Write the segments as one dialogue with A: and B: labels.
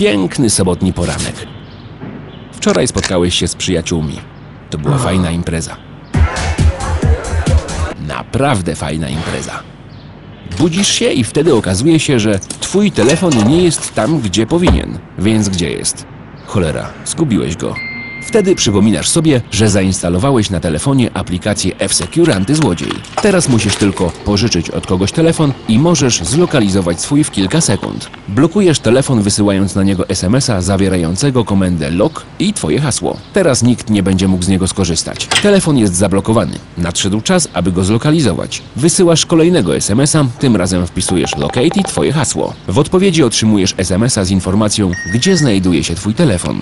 A: Piękny sobotni poranek. Wczoraj spotkałeś się z przyjaciółmi. To była fajna impreza. Naprawdę fajna impreza. Budzisz się i wtedy okazuje się, że twój telefon nie jest tam, gdzie powinien. Więc gdzie jest? Cholera, zgubiłeś go. Wtedy przypominasz sobie, że zainstalowałeś na telefonie aplikację F-Secure Antyzłodziej. Teraz musisz tylko pożyczyć od kogoś telefon i możesz zlokalizować swój w kilka sekund. Blokujesz telefon wysyłając na niego SMS-a zawierającego komendę lock i twoje hasło. Teraz nikt nie będzie mógł z niego skorzystać. Telefon jest zablokowany. Nadszedł czas, aby go zlokalizować. Wysyłasz kolejnego SMS-a, tym razem wpisujesz locate i twoje hasło. W odpowiedzi otrzymujesz SMS-a z informacją, gdzie znajduje się twój telefon.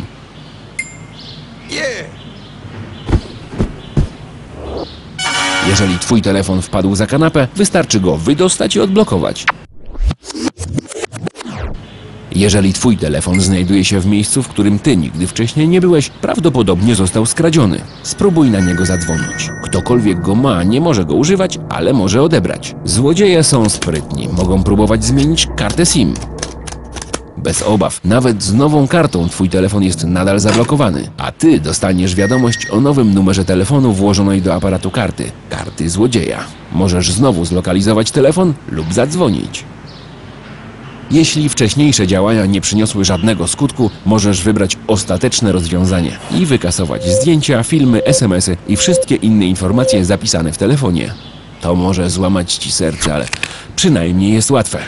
A: Jeżeli twój telefon wpadł za kanapę, wystarczy go wydostać i odblokować. Jeżeli twój telefon znajduje się w miejscu, w którym ty nigdy wcześniej nie byłeś, prawdopodobnie został skradziony. Spróbuj na niego zadzwonić. Ktokolwiek go ma, nie może go używać, ale może odebrać. Złodzieje są sprytni, mogą próbować zmienić kartę SIM. Bez obaw, nawet z nową kartą twój telefon jest nadal zablokowany, a ty dostaniesz wiadomość o nowym numerze telefonu włożonej do aparatu karty. Karty złodzieja. Możesz znowu zlokalizować telefon lub zadzwonić. Jeśli wcześniejsze działania nie przyniosły żadnego skutku, możesz wybrać ostateczne rozwiązanie i wykasować zdjęcia, filmy, SMS-y i wszystkie inne informacje zapisane w telefonie. To może złamać ci serce, ale przynajmniej jest łatwe.